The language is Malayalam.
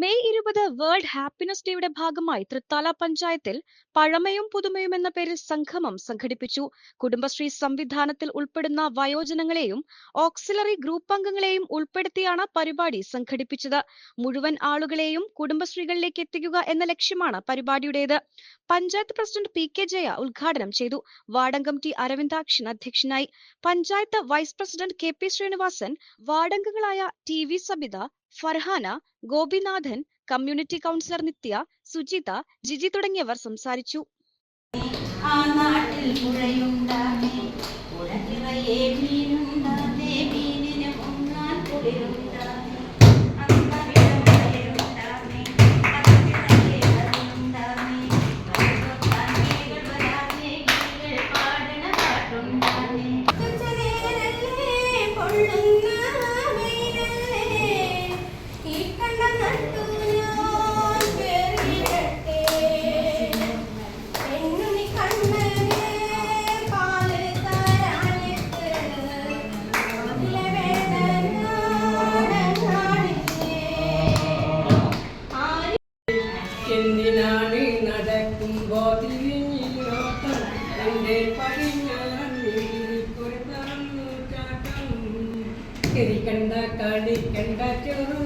മെയ് ഇരുപത് വേൾഡ് ഹാപ്പിനെസ് ഡേയുടെ ഭാഗമായി തൃത്താല പഞ്ചായത്തിൽ പഴമയും പുതുമയും എന്ന പേരിൽ സംഗമം സംഘടിപ്പിച്ചു. കുടുംബശ്രീ സംവിധാനത്തിൽ ഉൾപ്പെടുന്ന വയോജനങ്ങളെയും ഓക്സിലറി ഗ്രൂപ്പ് അംഗങ്ങളെയും ഉൾപ്പെടുത്തിയാണ് പരിപാടി സംഘടിപ്പിച്ചത്. മുഴുവൻ ആളുകളെയും കുടുംബശ്രീകളിലേക്ക് എത്തിക്കുക എന്ന ലക്ഷ്യമാണ് പരിപാടിയുടേത്. Panchayat president P K Jaya ഉദ്ഘാടനം ചെയ്തു. വാർഡംഗം ടി അരവിന്ദാക്ഷൻ അധ്യക്ഷനായി. Panchayat vice president K P Sreenivasan വാർഡംഗങ്ങളായ T V Sabitha Farhana Gopinathan community councillor Nithya Sujitha Jiji തുടങ്ങിയവർ സംസാരിച്ചു. ആ നാട്ടിൽ പുഴയുണ്ടാമേ പുഴ നിറയെ മീനുണ്ടാമേ മീനിന് മുങ്ങാൻ പാടണ പാട്ടുണ്ടാമേ തുച്ഛനേരല്ലേ പൊള്ളുന്ന? എന്തിനാണ് നടക്കുമ്പോ ചാട്ടം കിരിക്കണ്ട കളിക്കണ്ട ചെറു